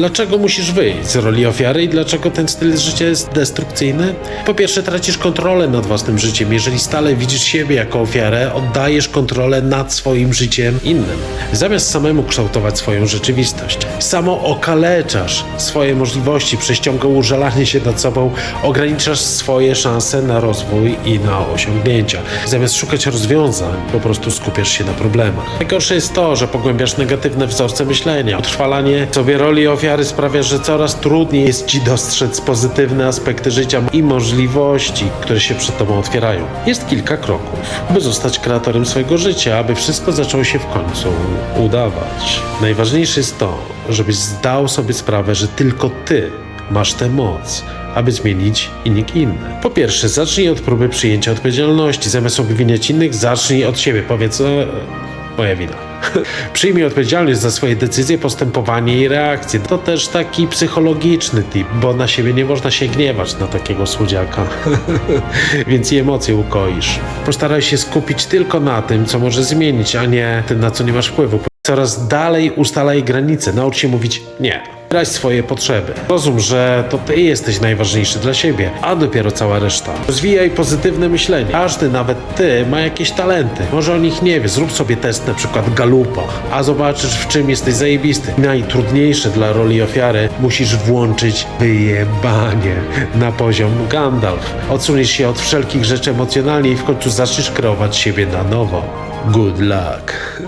Dlaczego musisz wyjść z roli ofiary i dlaczego ten styl życia jest destrukcyjny? Po pierwsze, tracisz kontrolę nad własnym życiem. Jeżeli stale widzisz siebie jako ofiarę, oddajesz kontrolę nad swoim życiem innym. Zamiast samemu kształtować swoją rzeczywistość, samo okaleczasz swoje możliwości przez użalanie się nad sobą, ograniczasz swoje szanse na rozwój i na osiągnięcia. Zamiast szukać rozwiązań, po prostu skupiasz się na problemach. Najgorsze jest to, że pogłębiasz negatywne wzorce myślenia. Utrwalanie sobie roli ofiary sprawia, że coraz trudniej jest ci dostrzec pozytywne aspekty życia i możliwości, które się przed tobą otwierają. Jest kilka kroków, by zostać kreatorem swojego życia, aby wszystko zaczęło się w końcu udawać. Najważniejsze jest to, żebyś zdał sobie sprawę, że tylko ty masz tę moc, aby zmienić i nikt inny. Po pierwsze, zacznij od próby przyjęcia odpowiedzialności. Zamiast obwiniać innych, zacznij od siebie. Powiedz, e, moja wina. Przyjmij odpowiedzialność za swoje decyzje, postępowanie i reakcje. To też taki psychologiczny tip, bo na siebie nie można się gniewać na takiego słodziaka. Więc i emocje ukoisz. Postaraj się skupić tylko na tym, co może zmienić, a nie tym, na co nie masz wpływu. Coraz dalej ustalaj granice. Naucz się mówić nie. Grać swoje potrzeby. Rozum, że to ty jesteś najważniejszy dla siebie, a dopiero cała reszta. Rozwijaj pozytywne myślenie. Każdy, nawet ty, ma jakieś talenty. Może o nich nie wie. Zrób sobie test na przykład galupa, a zobaczysz w czym jesteś zajebisty. Najtrudniejsze dla roli ofiary musisz włączyć wyjebanie na poziom Gandalf. Odsuniesz się od wszelkich rzeczy emocjonalnie i w końcu zaczniesz kreować siebie na nowo. Good luck.